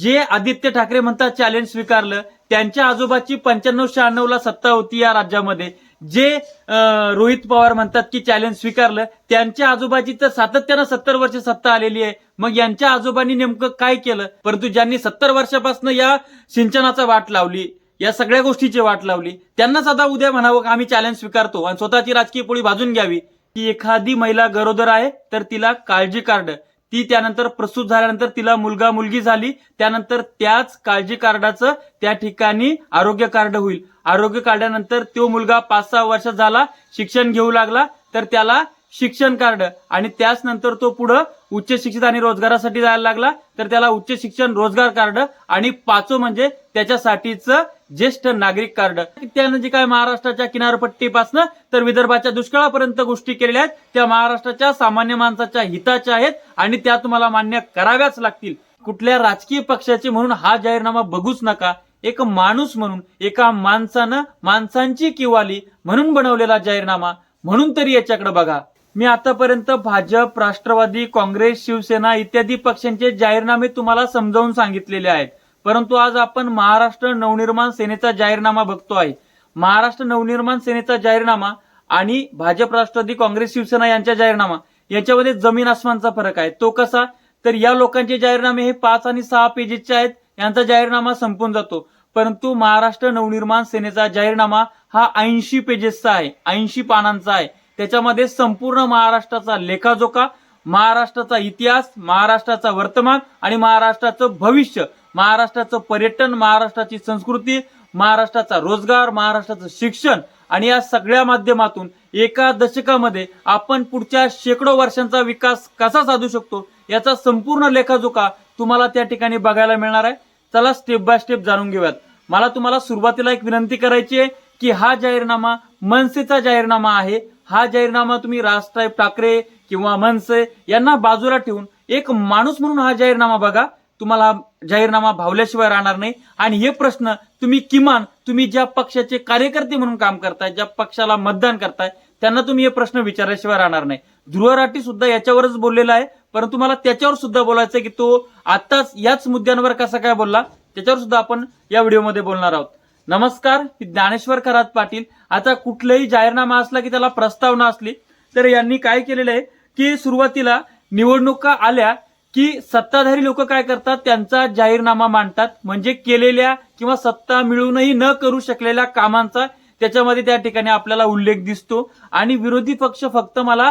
जे आदित्य ठाकरे म्हणतात चॅलेंज स्वीकारलं त्यांच्या आजोबाची पंच्याण्णव शहाण्णव ला सत्ता होती या राज्यामध्ये. जे रोहित पवार म्हणतात की चॅलेंज स्वीकारलं त्यांच्या आजोबाची तर सातत्यानं सत्तर वर्ष सत्ता आलेली आहे. मग यांच्या आजोबांनी नेमकं काय केलं? परंतु ज्यांनी सत्तर वर्षापासून या सिंचनाचा वाट लावली या सगळ्या गोष्टीची वाट लावली त्यांनाच आता उद्या म्हणावं की आम्ही चॅलेंज स्वीकारतो आणि स्वतःची राजकीय पोळी भाजून घ्यावी. की एखादी महिला गरोदर आहे तर तिला काळजी कार्ड. ती त्यानंतर प्रसूत झाल्यानंतर तिला मुलगा मुलगी झाली. त्यानंतर त्याच काळजी कार्डाचं त्या ठिकाणी आरोग्य कार्ड होईल. आरोग्य कार्डानंतर तो मुलगा पाच सहा वर्ष झाला शिक्षण घेऊ लागला. तर त्याला शिक्षण कार्ड आणि त्याच नंतर तो पुढं उच्च शिक्षित आणि रोजगारासाठी जायला लागला तर त्याला उच्च शिक्षण रोजगार कार्ड आणि पाचो म्हणजे त्याच्यासाठीचं ज्येष्ठ नागरिक कार्ड. त्यानं जे काय महाराष्ट्राच्या किनारपट्टीपासनं तर विदर्भाच्या दुष्काळापर्यंत गोष्टी केलेल्या आहेत. त्या महाराष्ट्राच्या सामान्य माणसाच्या हिताच्या आहेत आणि त्या तुम्हाला मान्य कराव्याच लागतील. कुठल्या राजकीय पक्षाचे म्हणून हा जाहीरनामा बघूच नका. एक माणूस म्हणून एका माणसानं माणसांची किवाली म्हणून बनवलेला जाहीरनामा. म्हणून तरी याच्याकडे बघा. मी आतापर्यंत भाजप राष्ट्रवादी काँग्रेस शिवसेना इत्यादी पक्षांचे जाहीरनामे तुम्हाला समजावून सांगितलेले आहेत. परंतु आज आपण महाराष्ट्र नवनिर्माण सेनेचा जाहीरनामा बघतो आहे महाराष्ट्र नवनिर्माण सेनेचा जाहीरनामा आणि भाजप राष्ट्रवादी काँग्रेस शिवसेना यांचा जाहीरनामा याच्यामध्ये जमीन आसमानचा फरक आहे. तो कसा? तर या लोकांचे जाहीरनामे हे पाच आणि सहा पेजेसचे आहेत. यांचा जाहीरनामा संपून जातो. परंतु महाराष्ट्र नवनिर्माण सेनेचा जाहीरनामा हा ऐंशी पेजेसचा आहे. ऐंशी पानांचा आहे. त्याच्यामध्ये संपूर्ण महाराष्ट्राचा लेखाजोखा महाराष्ट्राचा इतिहास महाराष्ट्राचा वर्तमान आणि महाराष्ट्राचं भविष्य महाराष्ट्राचं पर्यटन महाराष्ट्राची संस्कृती महाराष्ट्राचा रोजगार महाराष्ट्राचं शिक्षण आणि या सगळ्या माध्यमातून एका दशकामध्ये आपण पुढच्या शेकडो वर्षांचा विकास कसा साधू शकतो याचा संपूर्ण लेखाजोखा तुम्हाला त्या ठिकाणी बघायला मिळणार आहे. चला स्टेप बाय स्टेप जाणून घेऊयात. मला तुम्हाला सुरुवातीला एक विनंती करायची आहे की हा जाहीरनामा मनसेचा जाहीरनामा आहे हा जाहीरनामा तुम्ही राजसाहेब ठाकरे किंवा मनसे यांना बाजूला ठेवून एक माणूस म्हणून हा जाहीरनामा बघा. तुम्हाला जाहीरनामा भावल्याशिवाय राहणार नाही. आणि हे प्रश्न तुम्ही किमान तुम्ही ज्या पक्षाचे कार्यकर्ते म्हणून काम करताय ज्या पक्षाला मतदान करताय त्यांना तुम्ही हे प्रश्न विचारल्याशिवाय राहणार नाही. ध्रुव राठी सुद्धा याच्यावरच बोललेला आहे. परंतु मला त्याच्यावर सुद्धा बोलायचं की तो आताच याच मुद्द्यांवर कसा काय बोलला त्याच्यावर सुद्धा आपण या व्हिडिओमध्ये बोलणार आहोत. नमस्कार मी ज्ञानेश्वर खरात पाटील. आता कुठलाही जाहीरनामा असला की त्याला प्रस्तावना असली तर यांनी काय केलेलं आहे की सुरुवातीला निवडणुका आल्या की सत्ताधारी लोक काय करतात? त्यांचा जाहीरनामा मांडतात. म्हणजे केलेल्या किंवा सत्ता मिळूनही न करू शकलेल्या कामांचा त्याच्यामध्ये त्या ठिकाणी आपल्याला उल्लेख दिसतो. आणि विरोधी पक्ष फक्त मला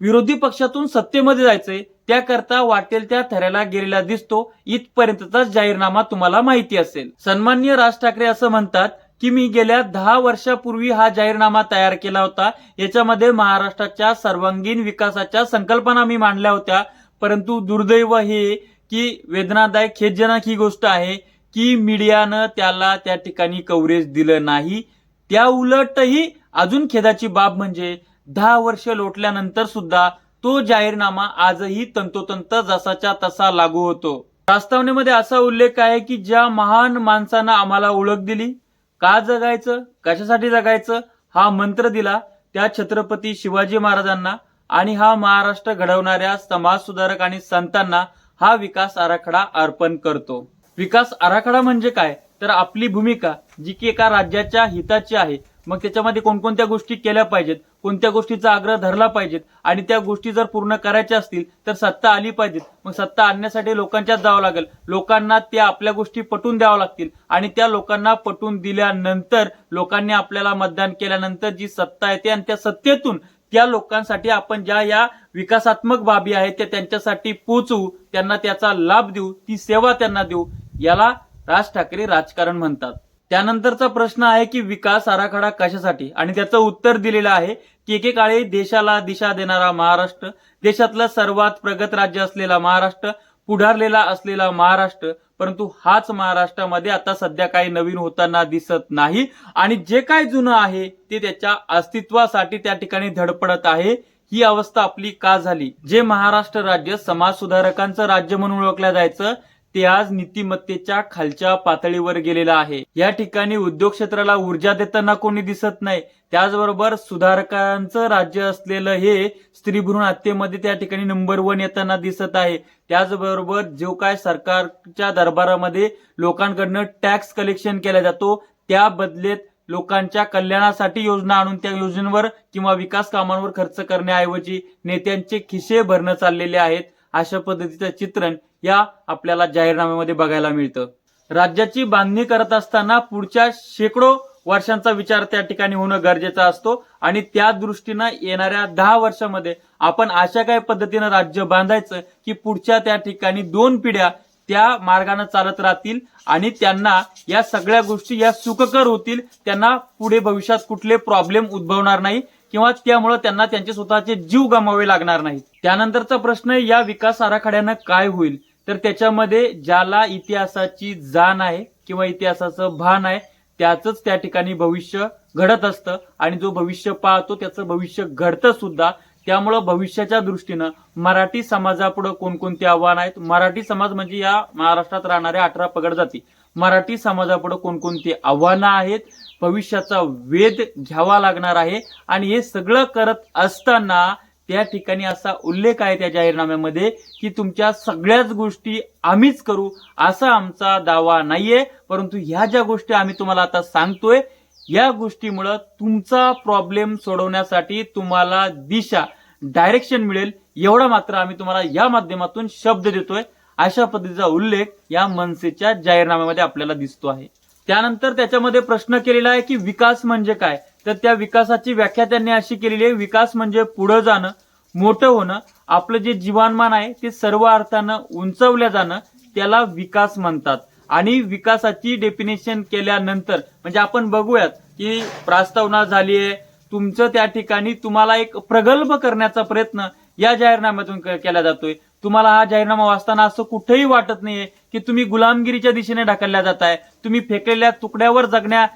विरोधी पक्षातून सत्तेमध्ये जायचंय त्याकरता वाटेल त्या थऱ्याला गेलेला दिसतो इथपर्यंतचा जाहीरनामा तुम्हाला माहिती असेल. सन्मान्य राज ठाकरे असं म्हणतात की मी गेल्या दहा वर्षापूर्वी हा जाहीरनामा तयार केला होता. याच्यामध्ये महाराष्ट्राच्या सर्वांगीण विकासाच्या संकल्पना मी मांडल्या होत्या. परंतु दुर्दैव हे की वेदनादायक खेदजनक ही गोष्ट आहे की मीडियानं त्याला त्या ठिकाणी कव्हरेज दिलं नाही. त्या उलटही अजून खेदाची बाब म्हणजे दहा वर्ष लोटल्यानंतर सुद्धा तो जाहीरनामा आजही तंतोतंत जसाच्या तसा लागू होतो. प्रस्तावनेमध्ये असा उल्लेख आहे की ज्या महान माणसानं आम्हाला ओळख दिली का जगायचं कशासाठी जगायचं हा मंत्र दिला त्या छत्रपती शिवाजी महाराजांना आणि हा महाराष्ट्र घडवणाऱ्या समाज सुधारक आणि संतांना हा विकास आराखडा अर्पण करतो. विकास आराखडा म्हणजे काय? तर आपली भूमिका जी की एका राज्याच्या हिताची आहे मग त्याच्यामध्ये कोणकोणत्या गोष्टी केल्या पाहिजेत? कोणत्या गोष्टीचा आग्रह धरला पाहिजेत? आणि त्या गोष्टी जर पूर्ण करायच्या असतील तर सत्ता आली पाहिजेत. मग सत्ता आणण्यासाठी लोकांच्याच जावं लागेल. लोकांना त्या आपल्या गोष्टी पटवून द्याव्या लागतील. आणि त्या लोकांना पटवून दिल्यानंतर लोकांनी आपल्याला मतदान केल्यानंतर जी सत्ता येते आणि त्या सत्तेतून त्या लोकांसाठी आपण ज्या या विकासात्मक बाबी आहेत त्या त्यांच्यासाठी पोचवू त्यांना त्याचा लाभ देऊ ती सेवा त्यांना देऊ याला राज ठाकरे राजकारण म्हणतात. त्यानंतरचा प्रश्न आहे की विकास आराखडा कशासाठी? आणि त्याचं उत्तर दिलेलं आहे की एकेकाळी देशाला दिशा देणारा महाराष्ट्र देशातलं सर्वात प्रगत राज्य असलेला महाराष्ट्र पुढारलेला असलेला महाराष्ट्र परंतु हाच महाराष्ट्रामध्ये आता सध्या काही नवीन होताना दिसत नाही. आणि जे काय जुनं आहे ते त्याच्या अस्तित्वासाठी त्या ठिकाणी धडपडत आहे. ही अवस्था आपली का झाली? जे महाराष्ट्र राज्य समाज सुधारकांचं राज्य म्हणून ओळखलं जायचं ते आज नीतिमत्तेच्या खालच्या पातळीवर गेलेलं आहे. या ठिकाणी उद्योग क्षेत्राला ऊर्जा देताना कोणी दिसत नाही. त्याचबरोबर सुधारकांचं राज्य असलेलं हे स्त्री भ्रूण हत्येमध्ये त्या ठिकाणी नंबर वन येताना दिसत आहे. त्याचबरोबर जो काय सरकारच्या दरबारामध्ये लोकांकडनं टॅक्स कलेक्शन केला जातो त्या बदलेत लोकांच्या कल्याणासाठी योजना आणून त्या योजनेवर किंवा विकास कामांवर खर्च करण्याऐवजी नेत्यांचे खिसे भरणं चाललेले आहेत. अशा पद्धतीचं चित्रण या आपल्याला जाहीरनाम्यामध्ये बघायला मिळतं. राज्याची बांधणी करत असताना पुढच्या शेकडो वर्षांचा विचार त्या ठिकाणी होणं गरजेचा असतो आणि त्या दृष्टीनं येणाऱ्या दहा वर्षामध्ये आपण अशा काही पद्धतीनं राज्य बांधायचं की पुढच्या त्या ठिकाणी दोन पिढ्या त्या मार्गाने चालत राहतील आणि त्यांना या सगळ्या गोष्टी या सुखकर होतील त्यांना पुढे भविष्यात कुठले प्रॉब्लेम उद्भवणार नाही. किंवा त्यामुळे त्यांना त्यांचे स्वतःचे जीव गमावे लागणार नाही त्यानंतरचा प्रश्न या विकास आराखड्यानं काय होईल? तर त्याच्यामध्ये ज्याला इतिहासाची जाण आहे किंवा इतिहासाचं भान आहे त्याचंच त्या ठिकाणी भविष्य घडत असतं. आणि जो भविष्य पाहतो त्याचं भविष्य घडतं सुद्धा. त्यामुळं भविष्याच्या दृष्टीनं मराठी समाजापुढे कोणकोणती आव्हानं आहेत? मराठी समाज म्हणजे या महाराष्ट्रात राहणाऱ्या अठरा पगड जाती. मराठी समाजापुढे कोणकोणती आव्हानं आहेत भविष्याचा वेध घ्यावा लागणार आहे आणि हे सगळं करत असताना त्या ठिकाणी असा उल्लेख आहे त्या जाहीरनाम्यामध्ये की तुमच्या सगळ्याच गोष्टी आम्हीच करू असा आमचा दावा नाहीये. परंतु ह्या ज्या गोष्टी आम्ही तुम्हाला आता सांगतोय या गोष्टीमुळं तुमचा प्रॉब्लेम सोडवण्यासाठी तुम्हाला दिशा डायरेक्शन मिळेल. एवढा मात्र आम्ही तुम्हाला या माध्यमातून शब्द देतोय. अशा पद्धतीचा उल्लेख या मनसेच्या जाहीरनाम्यामध्ये आपल्याला दिसतो आहे. त्यानंतर त्याच्यामध्ये प्रश्न केलेला आहे की विकास म्हणजे काय? तर त्या विकासाची व्याख्या त्यांनी अशी केलेली आहे विकास म्हणजे पुढे जाणं मोठं होणं आपलं जे जीवनमान आहे ते सर्व अर्थानं उंचवल्या जाणं त्याला विकास म्हणतात. आणि विकासाची डेफिनेशन केल्यानंतर म्हणजे आपण बघूयात की प्रास्तावना झाली आहे तुमचं त्या ठिकाणी तुम्हाला एक प्रगल्भ करण्याचा प्रयत्न या जाहीरनाम्यातून केला जातोय. तुम्हाला हा जाहीरनामा वाचताना असं कुठेही वाटत नाहीये की तुम्ही गुलामगिरीच्या दिशेने ढकलल्या जाताय. तुम्ही फेकलेल्या तुकड्यावर जगण्या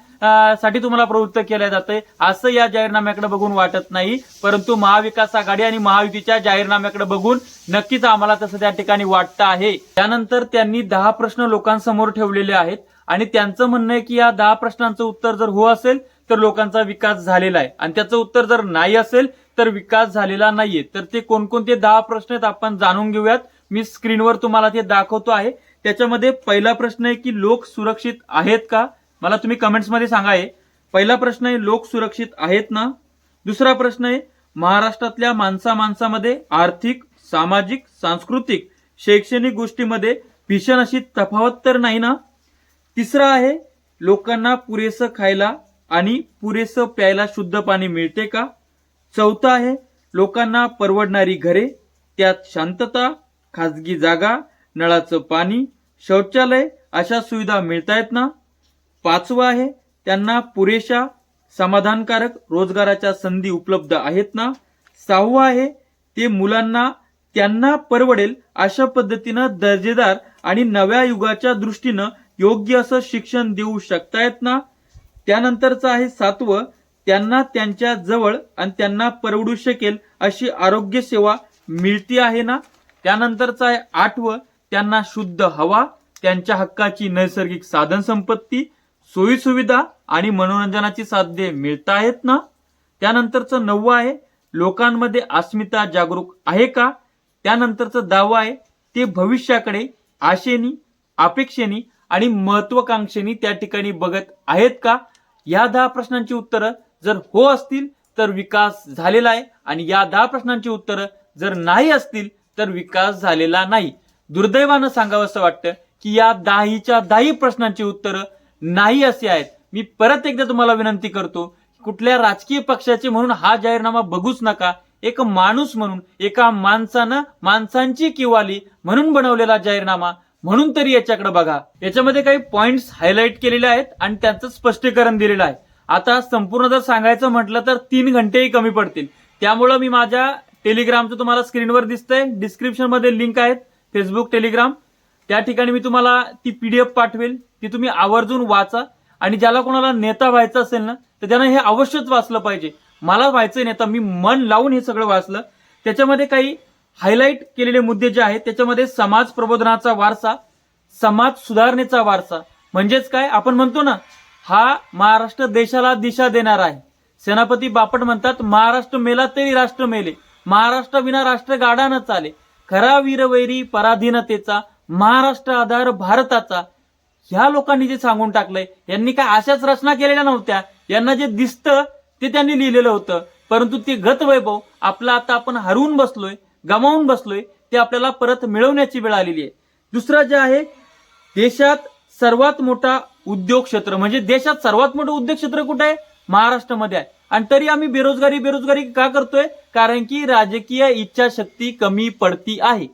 साठी तुम्हाला प्रवृत्त केल्या जातंय. असं या जाहीरनाम्याकडे बघून वाटत नाही. परंतु महाविकास आघाडी आणि महायुतीच्या जाहीरनाम्याकडे बघून नक्कीच आम्हाला तसं त्या ठिकाणी वाटतं आहे. त्यानंतर त्यांनी दहा प्रश्न लोकांसमोर ठेवलेले आहेत. आणि त्यांचं म्हणणं आहे की या दहा प्रश्नांचं उत्तर जर हो असेल तर लोकांचा विकास झालेला आहे. आणि त्याचं उत्तर जर नाही असेल तर विकास झालेला नाहीये. तर ते कोणकोणते दहा प्रश्न आहेत आपण जाणून घेऊयात. मी स्क्रीनवर तुम्हाला ते दाखवतो आहे. त्याच्यामध्ये पहिला प्रश्न आहे की लोक सुरक्षित आहेत का? मला तुम्ही कमेंट्समध्ये सांगा आहे पहिला प्रश्न आहे लोक सुरक्षित आहेत ना? दुसरा प्रश्न आहे महाराष्ट्रातल्या माणसा माणसामध्ये आर्थिक सामाजिक सांस्कृतिक शैक्षणिक गोष्टीमध्ये भीषण अशी तफावत तर नाही ना? तिसरा आहे लोकांना पुरेसं खायला आणि पुरेसं प्यायला शुद्ध पाणी मिळते का? चौथं आहे लोकांना परवडणारी घरे त्यात शांतता खाजगी जागा नळाचं पाणी शौचालय अशा सुविधा मिळतायत ना? पाचवं आहे त्यांना पुरेशा समाधानकारक रोजगाराच्या संधी उपलब्ध आहेत ना? सहावं आहे ते मुलांना त्यांना परवडेल अशा पद्धतीनं दर्जेदार आणि नव्या युगाच्या दृष्टीनं योग्य असं शिक्षण देऊ शकतायत ना? त्यानंतरचं आहे सातवं त्यांना त्यांच्या जवळ आणि त्यांना परवडू शकेल अशी आरोग्य सेवा मिळती आहे ना? त्यानंतरचा आहे आठवं त्यांना शुद्ध हवा त्यांच्या हक्काची नैसर्गिक साधन संपत्ती सोयी सुविधा आणि मनोरंजनाची साध्य मिळत आहेत ना? त्यानंतरचं नववं आहे लोकांमध्ये अस्मिता जागरूक आहे का? त्यानंतरचं दावा आहे ते भविष्याकडे आशेनी अपेक्षेनी आणि महत्वाकांक्षेनी त्या ठिकाणी बघत आहेत का? या दहा प्रश्नांची उत्तरं जर हो असतील तर विकास झालेला आहे. आणि या दहा प्रश्नांची उत्तरं जर नाही असतील तर विकास झालेला नाही. दुर्दैवानं सांगावं असं वाटतं की या दाहीच्या दहाही प्रश्नांची उत्तरं नाही असे आहेत. मी परत एकदा तुम्हाला विनंती करतो कुठल्या राजकीय पक्षाचे म्हणून हा जाहीरनामा बघूच नका. एक माणूस म्हणून एका माणसानं माणसांची किवाली म्हणून बनवलेला जाहीरनामा म्हणून तरी याच्याकडे बघा. याच्यामध्ये काही पॉइंट्स हायलाईट केलेले आहेत आणि त्यांचं स्पष्टीकरण दिलेलं आहे. आता संपूर्ण जर सांगायचं म्हटलं तर तीन घंटेही कमी पडतील. त्यामुळं मी माझ्या टेलिग्रामचं तुम्हाला स्क्रीनवर दिसतंय. डिस्क्रिप्शनमध्ये लिंक आहेत. Facebook Telegram. त्या ठिकाणी मी तुम्हाला ती पीडीएफ पाठवेल. ती तुम्ही आवर्जून वाचा. आणि ज्याला कोणाला नेता व्हायचं असेल ना तर त्यानं हे अवश्यच वाचलं पाहिजे. मला व्हायचं नेता मी मन लावून हे सगळं वाचलं. त्याच्यामध्ये काही हायलाईट केलेले मुद्दे जे आहेत त्याच्यामध्ये समाज प्रबोधनाचा वारसा समाज सुधारणेचा वारसा. म्हणजेच काय? आपण म्हणतो ना हा महाराष्ट्र देशाला दिशा देणार आहे. सेनापती बापट म्हणतात महाराष्ट्र मेला तरी राष्ट्र मेले. महाराष्ट्र विना राष्ट्र गाडा न चाले. खरा वीरवैरी पराधीनतेचा महाराष्ट्र आधार भारताचा. ह्या लोकांनी जे सांगून टाकलंय यांनी काय अशाच रचना केलेल्या नव्हत्या. यांना जे दिसतं ते त्यांनी लिहिलेलं होतं. परंतु ते गत वैभव आपला आता आपण हरवून बसलोय गमावून बसलोय ते आपल्याला परत मिळवण्याची वेळ आलेली आहे. दुसरं जे आहे देशात सर्वात मोठा उद्योग क्षेत्र म्हणजे देशात सर्वात मोठं उद्योग क्षेत्र कुठे आहे? महाराष्ट्रामध्ये आहे. आणि तरी आम्ही बेरोजगारी बेरोजगारी का करतोय? कारण की राजकीय इच्छाशक्ती कमी पडती आहे.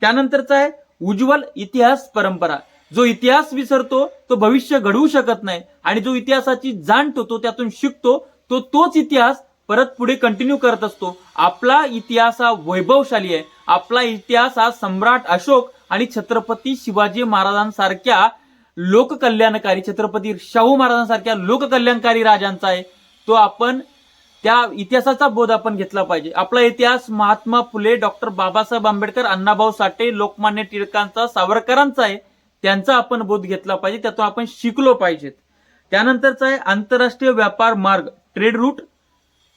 त्यानंतरचा आहे उज्ज्वल इतिहास परंपरा. जो इतिहास विसरतो तो भविष्य घडवू शकत नाही. आणि जो इतिहासाची जाण ठेवतो त्यातून शिकतो तो तोच इतिहास परत पुढे कंटिन्यू करत असतो. आपला इतिहास हा वैभवशाली आहे. आपला इतिहास हा सम्राट अशोक आणि छत्रपती शिवाजी महाराजांसारख्या लोककल्याणकारी छत्रपती शाहू महाराजांसारख्या लोककल्याणकारी राजांचा आहे तो आपण त्या इतिहासाचा बोध आपण घेतला पाहिजे. आपला इतिहास महात्मा फुले डॉक्टर बाबासाहेब आंबेडकर अण्णाभाऊ साठे लोकमान्य टिळकांचा सावरकरांचा आहे त्यांचा आपण बोध घेतला पाहिजे त्यातून आपण शिकलो पाहिजेत. त्यानंतरचा आहे आंतरराष्ट्रीय व्यापार मार्ग ट्रेड रूट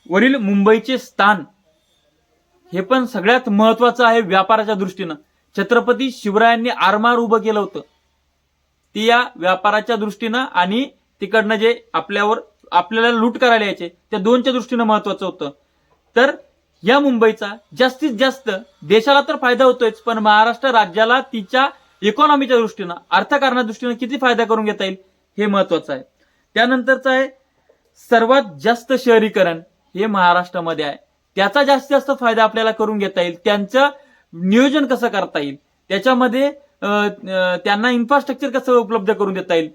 वरील मुंबईचे स्थान. हे पण सगळ्यात महत्वाचं आहे व्यापाराच्या दृष्टीनं. छत्रपती शिवरायांनी आरमार उभं केलं होतं. ती या व्यापाराच्या दृष्टीनं आणि तिकडनं जे आपल्यावर आपल्याला लूट करायला यायचे त्या दोनच्या दृष्टीनं महत्वाचं होतं. तर या मुंबईचा जास्तीत जास्त देशाला तर फायदा होतोयच पण महाराष्ट्र राज्याला तिच्या इकॉनॉमीच्या दृष्टीनं अर्थकारणाच्या दृष्टीनं किती फायदा करून घेता येईल हे महत्वाचं आहे. त्यानंतरचं आहे सर्वात जास्त शहरीकरण हे महाराष्ट्रामध्ये आहे. त्याचा जास्तीत जास्त फायदा आपल्याला करून घेता येईल त्यांचं नियोजन कसं करता येईल त्याच्यामध्ये त्यांना इन्फ्रास्ट्रक्चर कसं उपलब्ध करून देता येईल?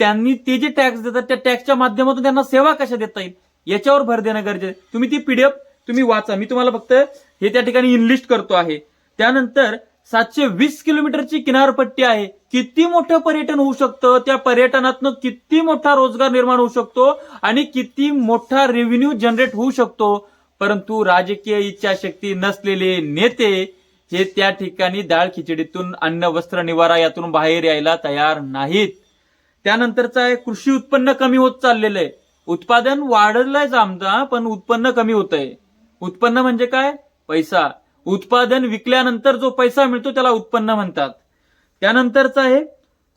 त्यांनी ते जे टॅक्स देतात त्या टॅक्सच्या माध्यमातून त्यांना सेवा कशा देता येईल? याच्यावर भर देणं गरजेचं तुम्ही ती पीडीएफ तुम्ही वाचा. मी तुम्हाला फक्त हे त्या ठिकाणी इनलिस्ट करतो आहे. त्यानंतर सातशे वीस किलोमीटरची किनारपट्टी आहे. किती मोठं पर्यटन होऊ शकतं? त्या पर्यटनातनं किती मोठा रोजगार निर्माण होऊ शकतो? आणि किती मोठा रेव्हेन्यू जनरेट होऊ शकतो? परंतु राजकीय इच्छाशक्ती नसलेले नेते हे त्या ठिकाणी डाळ खिचडीतून अन्न वस्त्र निवारा यातून बाहेर यायला तयार नाहीत. त्यानंतरचं आहे कृषी उत्पन्न कमी होत चाललेलं आहे. उत्पादन वाढलंयच आमचा पण उत्पन्न कमी होत आहे उत्पन्न म्हणजे काय? पैसा. उत्पादन विकल्यानंतर जो पैसा मिळतो त्याला उत्पन्न म्हणतात. त्यानंतरचं आहे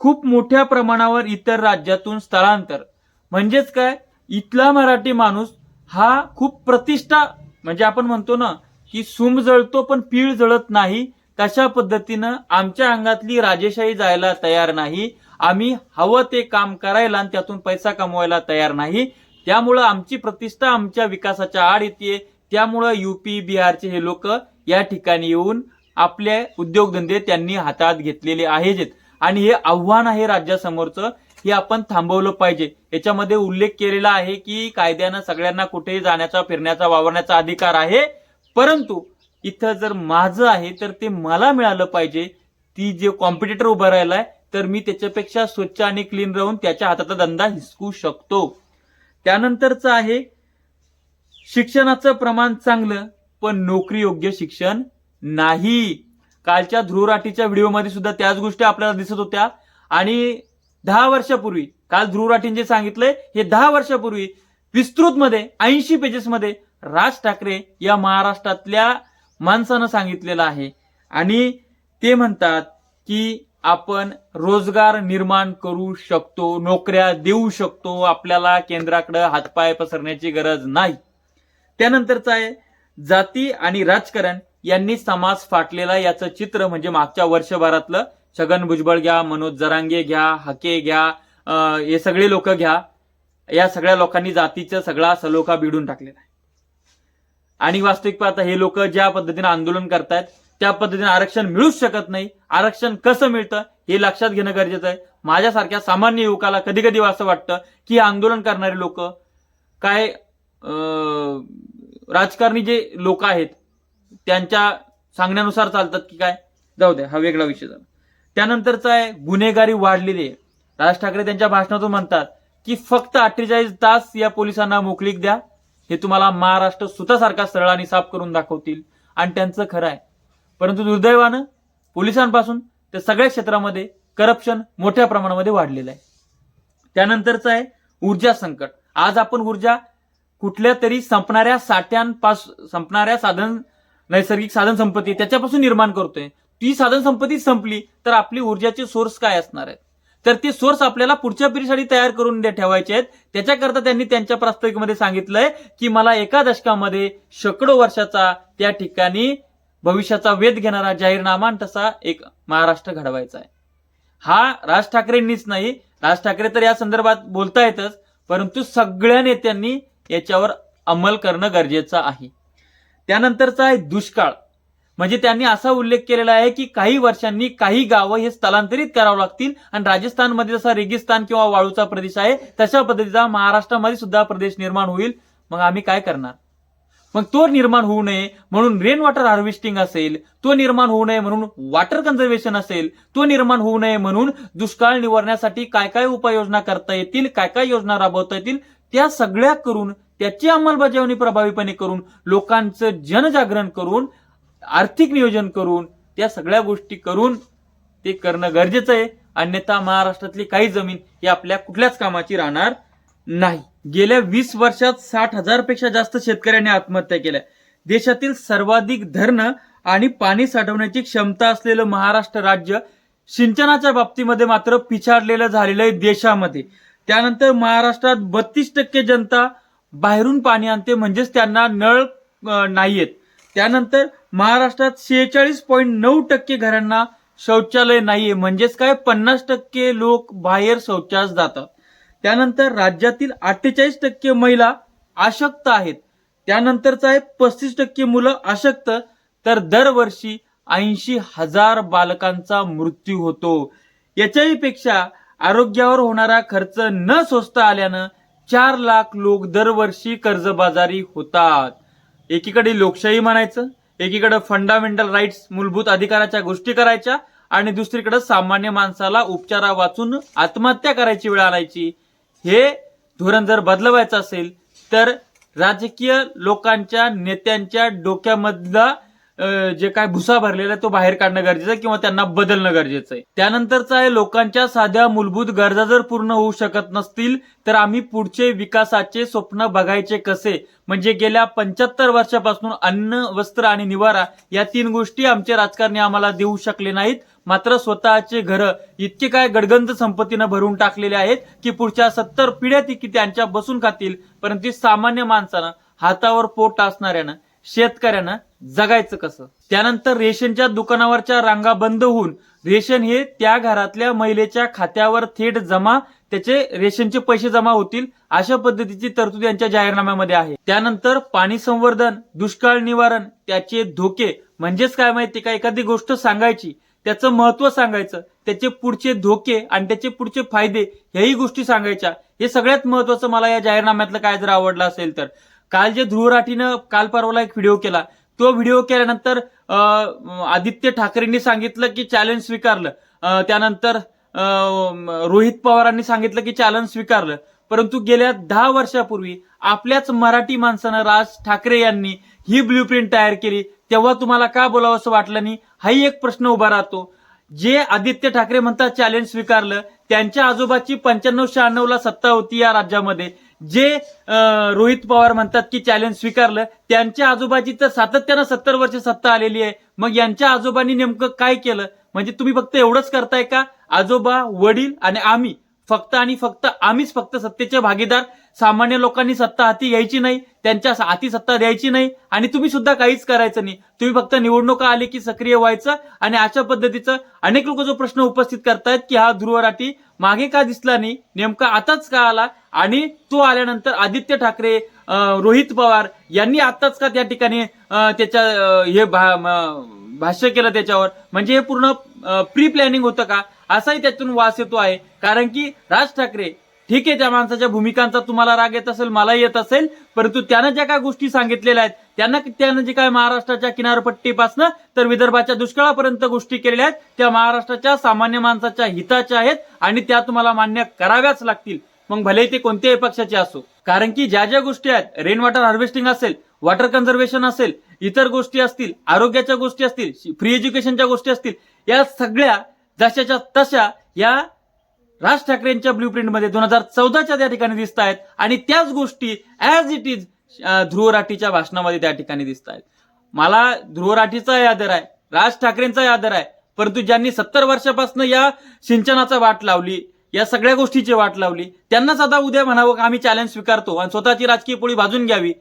खूप मोठ्या प्रमाणावर इतर राज्यातून स्थळांतर. म्हणजेच काय? इथला मराठी माणूस हा खूप प्रतिष्ठा म्हणजे आपण म्हणतो ना की सुम जळतो पण पीळ जळत नाही. तशा पद्धतीनं आमच्या अंगातली राजेशाही जायला तयार नाही. आम्ही हवं ते काम करायला आणि त्यातून पैसा कमवायला तयार नाही. त्यामुळं आमची प्रतिष्ठा आमच्या विकासाच्या आड येते त्यामुळं युपी बिहारचे हे लोक या ठिकाणी येऊन आपले उद्योगधंदे त्यांनी हातात घेतलेले आहेत आणि हे आव्हान आहे राज्यासमोरचं. हे आपण थांबवलं पाहिजे. याच्यामध्ये उल्लेख केलेला आहे की कायद्यानं सगळ्यांना कुठेही जाण्याचा फिरण्याचा वावरण्याचा अधिकार आहे. परंतु इथं जर माझं आहे तर ते मला मिळालं पाहिजे. ती जे कॉम्पिटिटर उभं राहिलाय तर मी त्याच्यापेक्षा स्वच्छ आणि क्लीन राहून त्याच्या हाताचा धंदा हिसकू शकतो. त्यानंतरचं आहे शिक्षणाचं प्रमाण चांगलं पण नोकरी योग्य शिक्षण नाही. कालच्या ध्रुवराठीच्या व्हिडिओमध्ये सुद्धा त्याच गोष्टी आपल्याला दिसत होत्या. आणि दहा वर्षापूर्वी काल ध्रुवराठीने जे सांगितलंय हे दहा वर्षापूर्वी विस्तृतमध्ये ऐंशी पेजेसमध्ये राज ठाकरे या महाराष्ट्रातल्या माणसानं सांगितलेलं आहे. आणि ते म्हणतात की आपण रोजगार निर्माण करू शकतो नोकऱ्या देऊ शकतो आपल्याला केंद्राकडे हातपाय पसरण्याची गरज नाही. त्यानंतरचं आहे जाती आणि राजकारण यांनी समाज फाटलेला याचं चित्र म्हणजे मागच्या वर्षभरातलं छगन भुजबळ घ्या मनोज जरांगे घ्या हके घ्या हे सगळे लोक घ्या. या सगळ्या लोकांनी जातीचा सगळा सलोखा भिडून टाकलेला आहे. आणि वास्तविक पाहता हे लोक ज्या पद्धतीने आंदोलन करतायत त्या पद्धतीने आरक्षण मिळूच शकत नाही. आरक्षण कसं मिळतं हे लक्षात घेणं गरजेचं आहे. माझ्यासारख्या सामान्य युवकाला कधी कधी असं वाटतं की आंदोलन करणारे लोक काय अं, राजकारणी जे लोक आहेत त्यांच्या सांगण्यानुसार चालतात की काय? जाऊ द्या हा वेगळा विषय झाला. त्यानंतरचा आहे गुन्हेगारी वाढलेली आहे. राज ठाकरे त्यांच्या भाषणातून म्हणतात की फक्त अठ्ठेचाळीस तास या पोलिसांना मोकळीक द्या. हे तुम्हाला महाराष्ट्र सुतासारखा सरळ आणि साफ करून दाखवतील. आणि त्यांचं खरं आहे. परंतु दुर्दैवानं पोलिसांपासून ते सगळ्या क्षेत्रामध्ये करप्शन मोठ्या प्रमाणामध्ये वाढलेलं आहे. त्यानंतरचं आहे ऊर्जा संकट. आज आपण ऊर्जा कुठल्या तरी संपणाऱ्या साठ्यांपास संपणाऱ्या साधन नैसर्गिक साधन संपत्ती त्याच्यापासून निर्माण करतोय. ती साधन संपत्ती संपली तर आपली ऊर्जाचे सोर्स काय असणार आहेत? तर ते सोर्स आपल्याला पुढच्या पिढीसाठी तयार करून ठेवायचे आहेत. त्याच्याकरता त्यांनी त्यांच्या प्रास्ताविकेमध्ये सांगितलंय की मला एका दशकामध्ये शेकडो वर्षाचा त्या ठिकाणी भविष्याचा वेध घेणारा जाहीरनामा तसा एक महाराष्ट्र घडवायचा आहे. हा राज ठाकरेंनीच नाही. राज ठाकरे तर या संदर्भात बोलतायतच परंतु सगळ्या नेत्यांनी याच्यावर अंमल करणं गरजेचं आहे. त्यानंतरचा आहे दुष्काळ. म्हणजे त्यांनी असा उल्लेख केलेला आहे की काही वर्षांनी काही गावं हे स्थलांतरित करावं लागतील आणि राजस्थानमध्ये जसा रेगिस्तान किंवा वाळूचा प्रदेश आहे तशा पद्धतीचा महाराष्ट्रामध्ये सुद्धा प्रदेश निर्माण होईल. मग आम्ही काय करणार? मग तो निर्माण होऊ नये म्हणून रेन वॉटर हार्वेस्टिंग असेल तो निर्माण होऊ नये म्हणून वॉटर कन्झर्वेशन असेल तो निर्माण होऊ नये म्हणून दुष्काळ निवारण्यासाठी काय काय उपाययोजना करता येतील काय काय योजना राबवता येतील त्या सगळ्या करून त्याची अंमलबजावणी प्रभावीपणे करून लोकांचं जनजागरण करून आर्थिक नियोजन करून त्या सगळ्या गोष्टी करून ते करणं गरजेचं आहे. अन्यथा महाराष्ट्रातली काही जमीन ही आपल्या कुठल्याच कामाची राहणार नाही. गेल्या वीस वर्षात साठ हजारपेक्षा जास्त शेतकऱ्यांनी आत्महत्या केल्या. देशातील सर्वाधिक धरणं आणि पाणी साठवण्याची क्षमता असलेलं महाराष्ट्र राज्य सिंचनाच्या बाबतीमध्ये मात्र पिछाडलेलं झालेलं आहे देशामध्ये. त्यानंतर महाराष्ट्रात बत्तीस टक्के जनता बाहेरून पाणी आणते म्हणजेच त्यांना नळ नाहीयेत. त्यानंतर महाराष्ट्रात शेहेचाळीस पॉईंट नऊ टक्के घरांना शौचालय नाहीये. म्हणजेच काय? पन्नास टक्के लोक बाहेर शौचास जातात. त्यानंतर राज्यातील अठ्ठेचाळीस टक्के महिला अशक्त आहेत. त्यानंतरचा आहे पस्तीस टक्के मुलं अशक्त. तर दरवर्षी ऐंशी हजार बालकांचा मृत्यू होतो. याच्याही पेक्षा आरोग्यावर होणारा खर्च न सोसता आल्यानं चार लाख लोक दरवर्षी कर्जबाजारी होतात. एकीकडे लोकशाही म्हणायचं एकीकडे फंडामेंटल राईट्स मूलभूत अधिकाराच्या गोष्टी करायच्या आणि दुसरीकडे सामान्य माणसाला उपचारा वाचून आत्महत्या करायची वेळ आणायची. हे धोरण जर बदलवायचं असेल तर राजकीय लोकांच्या नेत्यांच्या डोक्यामधला जे काय भुसा भरलेला आहे तो बाहेर काढणं गरजेचं आहे किंवा त्यांना बदलणं गरजेचं आहे. त्यानंतरचं आहे लोकांच्या साध्या मूलभूत गरजा जर पूर्ण होऊ शकत नसतील तर आम्ही पुढचे विकासाचे स्वप्न बघायचे कसे? म्हणजे गेल्या पंच्याहत्तर वर्षापासून अन्न वस्त्र आणि निवारा या तीन गोष्टी आमचे राजकारणी आम्हाला देऊ शकले नाहीत. मात्र स्वतःचे घरं इतके काय गडगंज संपत्तीनं भरून टाकलेले आहेत की पुढच्या सत्तर पिढ्या ती की त्यांच्या बसून खातील. परंतु सामान्य माणसानं हातावर पोट असणाऱ्यानं शेतकऱ्यांना जगायचं कसं? त्यानंतर रेशनच्या दुकानावरच्या रांगा बंद होऊन रेशन हे त्या घरातल्या महिलेच्या खात्यावर थेट जमा त्याचे रेशनचे पैसे जमा होतील अशा पद्धतीची तरतूद यांच्या जाहीरनाम्यामध्ये आहे. त्यानंतर पाणी संवर्धन दुष्काळ निवारण त्याचे धोके म्हणजेच काय माहिती का? एखादी गोष्ट सांगायची त्याचं महत्त्व सांगायचं त्याचे पुढचे धोके आणि त्याचे पुढचे फायदे ह्याही गोष्टी सांगायच्या हे सगळ्यात महत्वाचं मला या जाहीरनाम्यातलं काय जर आवडलं असेल तर. काल जे ध्रुव राठीनं काल परवाला एक व्हिडिओ केला. तो व्हिडिओ केल्यानंतर आदित्य ठाकरेंनी सांगितलं की चॅलेंज स्वीकारलं. त्यानंतर रोहित पवारांनी सांगितलं की चॅलेंज स्वीकारलं. परंतु गेल्या दहा वर्षापूर्वी आपल्याच मराठी माणसानं राज ठाकरे यांनी ही ब्ल्यूप्रिंट तयार केली. तेव्हा तुम्हाला का बोलावं असं वाटलं नाही? हाही एक प्रश्न उभा राहतो. जे आदित्य ठाकरे म्हणतात चॅलेंज स्वीकारलं त्यांच्या आजोबाची पंच्याण्णव शहाण्णवला सत्ता होती या राज्यामध्ये. जे रोहित पवार म्हणतात की चॅलेंज स्वीकारलं त्यांच्या आजोबाची तर सातत्यानं सत्तर वर्ष सत्ता आलेली आहे. मग यांच्या आजोबांनी नेमकं काय केलं? म्हणजे तुम्ही फक्त एवढंच करताय का? आजोबा वडील आणि आम्ही फक्त आणि फक्त आम्हीच फक्त सत्तेचे भागीदार. सामान्य लोकांनी सत्ता हाती घ्यायची नाही त्यांच्या हाती सत्ता द्यायची नाही आणि तुम्ही सुद्धा काहीच करायचं नाही. तुम्ही फक्त निवडणुका आले की सक्रिय व्हायचं आणि अशा पद्धतीचं अनेक लोक जो प्रश्न उपस्थित करतायत की हा ध्रुव राठी मागे का दिसला नाही नेमका आताच का आला? आणि तो आल्यानंतर आदित्य ठाकरे रोहित पवार यांनी आताच का त्या ठिकाणी त्याच्या हे भा- भाष्य केलं त्याच्यावर? म्हणजे हे पूर्ण प्री प्लॅनिंग होतं का? असाही त्यातून वास येतो आहे. कारण की राज ठाकरे ठीक आहे त्या माणसाच्या भूमिकांचा तुम्हाला राग येत असेल मला येत असेल परंतु त्यानं ज्या काय गोष्टी सांगितलेल्या आहेत त्यांना त्यानं जे काय महाराष्ट्राच्या किनारपट्टीपासनं तर विदर्भाच्या दुष्काळापर्यंत गोष्टी केलेल्या आहेत त्या महाराष्ट्राच्या सामान्य माणसाच्या हिताच्या आहेत आणि त्या तुम्हाला मान्य कराव्याच लागतील. मग भले ते कोणत्याही पक्षाचे असो. कारण की ज्या ज्या गोष्टी आहेत रेन वॉटर हार्वेस्टिंग असेल वॉटर कन्झर्वेशन असेल इतर गोष्टी असतील आरोग्याच्या गोष्टी असतील फ्री एज्युकेशनच्या गोष्टी असतील या सगळ्या जशाच्या तशा या राज ठाकरेंच्या ब्ल्यू दोन हजार चौदाच्या त्या ठिकाणी दिसत आहेत आणि त्याच गोष्टी ॲज इट इज ध्रुव राठीच्या भाषणामध्ये त्या ठिकाणी दिसत आहेत मला ध्रुव राठीचाही आदर आहे राज ठाकरेंचाही आदर आहे परंतु ज्यांनी सत्तर वर्षापासून या सिंचनाचा वाट लावली या सगळ्या गोष्टीची वाट लावली त्यांनाच आता उद्या म्हणावं आम्ही चॅलेंज स्वीकारतो आणि स्वतःची राजकीय पोळी भाजून घ्यावी.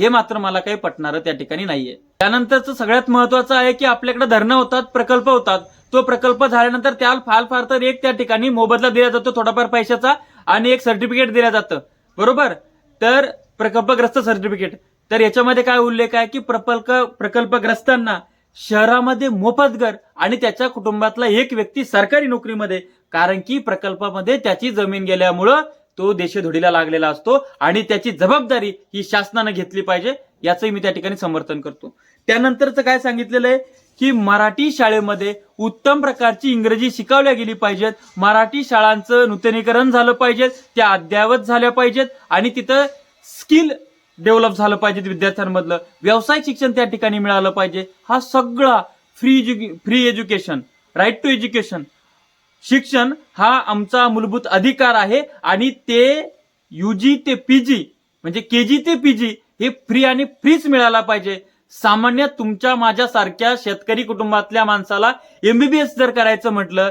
हे मात्र मला काही पटणारं त्या ठिकाणी नाहीये. त्यानंतरचं सगळ्यात महत्वाचं आहे की आपल्याकडे धरणं होतात प्रकल्प होतात. तो प्रकल्प झाल्यानंतर त्याला फार फार तर एक त्या ठिकाणी मोबदला दिला जातो थोडाफार पैशाचा आणि एक सर्टिफिकेट दिलं जातं. बरोबर? तर प्रकल्पग्रस्त सर्टिफिकेट तर याच्यामध्ये काय उल्लेख आहे की प्रकल्प प्रकल्पग्रस्तांना शहरामध्ये मोफत घर आणि त्याच्या कुटुंबातला एक व्यक्ती सरकारी नोकरीमध्ये कारण की प्रकल्पामध्ये त्याची जमीन गेल्यामुळं तो देशधुडीला लागलेला असतो आणि त्याची जबाबदारी ही शासनानं घेतली पाहिजे याचंही मी त्या ठिकाणी समर्थन करतो. त्यानंतरचं काय सांगितलेलं आहे? की मराठी शाळेमध्ये उत्तम प्रकारची इंग्रजी शिकवल्या गेली पाहिजेत. मराठी शाळांचं नूतनीकरण झालं पाहिजेत त्या अद्ययावत झाल्या पाहिजेत आणि तिथं स्किल डेव्हलप झालं पाहिजे विद्यार्थ्यांमधलं. व्यावसायिक शिक्षण त्या ठिकाणी मिळालं पाहिजे. हा सगळा free free education right to education शिक्षण हा आमचा मूलभूत अधिकार आहे आणि ते युजी ते पीजी म्हणजे केजी ते पीजी हे फ्री आणि फ्रीच मिळाला पाहिजे. सामान्य तुमच्या माझ्या सारख्या शेतकरी कुटुंबातल्या माणसाला एमबीबीएस जर करायचं म्हटलं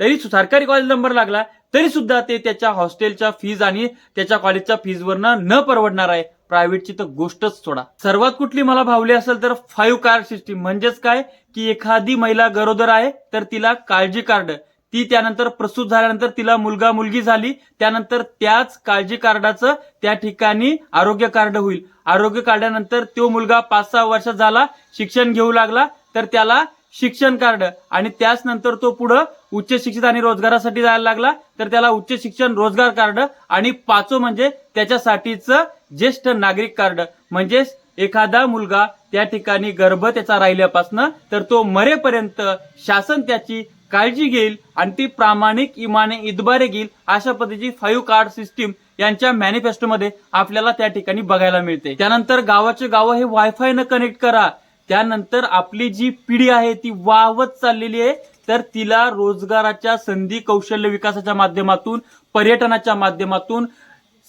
तरी सरकारी कॉलेज नंबर लागला तरी सुद्धा ते त्याच्या हॉस्टेलच्या फीज आणि त्याच्या कॉलेजच्या फीजवरनं न परवडणार आहे. प्रायव्हेटची तर गोष्टच सोडा. सर्वात कुठली मला भावली असेल तर फाईव्ह कार्ड सिस्टीम म्हणजेच काय? की एखादी महिला गरोदर आहे तर तिला काळजी कार्ड ती त्यानंतर प्रसूत झाल्यानंतर तिला मुलगा मुलगी झाली. त्यानंतर त्याच काळजी कार्डाचं त्या ठिकाणी आरोग्य कार्ड होईल. आरोग्य कार्डानंतर तो मुलगा पाच सहा वर्ष झाला शिक्षण घेऊ लागला. तर त्याला शिक्षण कार्ड आणि त्याच नंतर तो पुढं उच्च शिक्षित आणि रोजगारासाठी जायला लागला. तर त्याला उच्च शिक्षण रोजगार कार्ड आणि पाचवं म्हणजे त्याच्यासाठीचं ज्येष्ठ नागरिक कार्ड. म्हणजेच एखादा मुलगा त्या ठिकाणी गर्भ त्याचा राहिल्यापासनं तर तो मरेपर्यंत शासन त्याची काळजी घेईल आणि ती प्रामाणिक इमाने इतबारे घेईल अशा पद्धतीची फाईव्ह कार्ड सिस्टीम यांच्या मॅनिफेस्टोमध्ये आपल्याला त्या ठिकाणी बघायला मिळते. त्यानंतर गावाचे गाव हे वायफाय न कनेक्ट करा. त्यानंतर आपली जी पिढी आहे ती वाहवत चाललेली आहे तर तिला रोजगाराच्या संधी कौशल्य विकासाच्या माध्यमातून पर्यटनाच्या माध्यमातून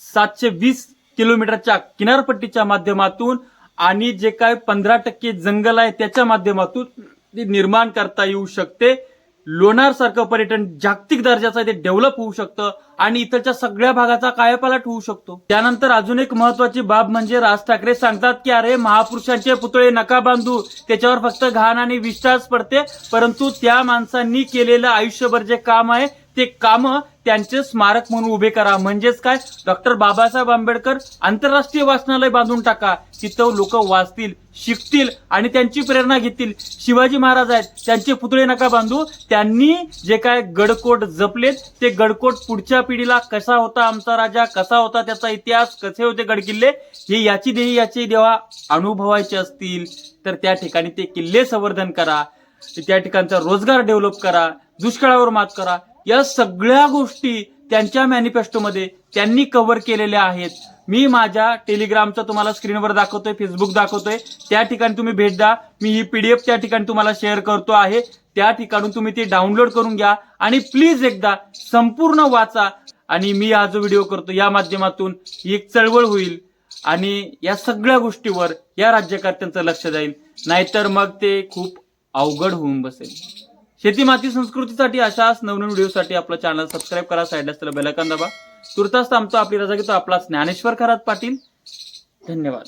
सातशे वीस किलोमीटरच्या किनारपट्टीच्या माध्यमातून आणि जे काय पंधरा टक्के जंगल आहे त्याच्या माध्यमातून ती निर्माण करता येऊ शकते. लोणार सारखं पर्यटन जागतिक दर्जाचं ते डेव्हलप होऊ शकतं आणि इथलच्या सगळ्या भागाचा कायापालट होऊ शकतो. त्यानंतर अजून एक महत्वाची बाब म्हणजे राज ठाकरे सांगतात की अरे महापुरुषांचे पुतळे नका बांधू. त्याच्यावर फक्त घाण आणि विश्वास पडते. परंतु त्या माणसांनी केलेलं आयुष्यभर जे काम आहे ते काम त्यांचे स्मारक म्हणून उभे करा. म्हणजेच काय? डॉक्टर बाबासाहेब आंबेडकर आंतरराष्ट्रीय वाचनालय बांधून टाका. तिथं लोक वाचतील शिकतील आणि त्यांची प्रेरणा घेतील. शिवाजी महाराज आहेत त्यांचे पुतळे नका बांधू. त्यांनी जे काय गडकोट जपलेत ते गडकोट पुढच्या पिढीला कसा होता आमचा राजा कसा होता त्याचा इतिहास कसे होते गडकिल्ले हे याची देही याची देवा अनुभवायचे असतील. तर त्या ठिकाणी ते किल्ले संवर्धन करा. त्या ठिकाणचा रोजगार डेव्हलप करा. दुष्काळावर मात करा. या सगळ्या गोष्टी त्यांच्या मॅनिफेस्टोमध्ये त्यांनी कव्हर केलेल्या आहेत. मी माझ्या टेलिग्रामचं तुम्हाला स्क्रीनवर दाखवतोय फेसबुक दाखवतोय. त्या ठिकाणी तुम्ही भेट द्या. मी ही पीडीएफ त्या ठिकाणी तुम्हाला शेअर करतो आहे. त्या ठिकाणून तुम्ही ती डाउनलोड करून घ्या आणि प्लीज एकदा संपूर्ण वाचा. आणि मी हा जो व्हिडिओ करतो या माध्यमातून एक चळवळ होईल. आणि या सगळ्या गोष्टीवर या राज्यकर्त्यांचं लक्ष जाईल. नाहीतर मग ते खूप अवघड होऊन बसेल. शेती माती संस्कृतीसाठी अशाच नवनवीन व्हिडिओसाठी आपलं चॅनल सबस्क्राईब करा साईडला असलेला बेलायकॉन दाबा. तुर्तास थांबतो आपली रजा घेतो आपला ज्ञानेश्वर खरात पाटील. धन्यवाद.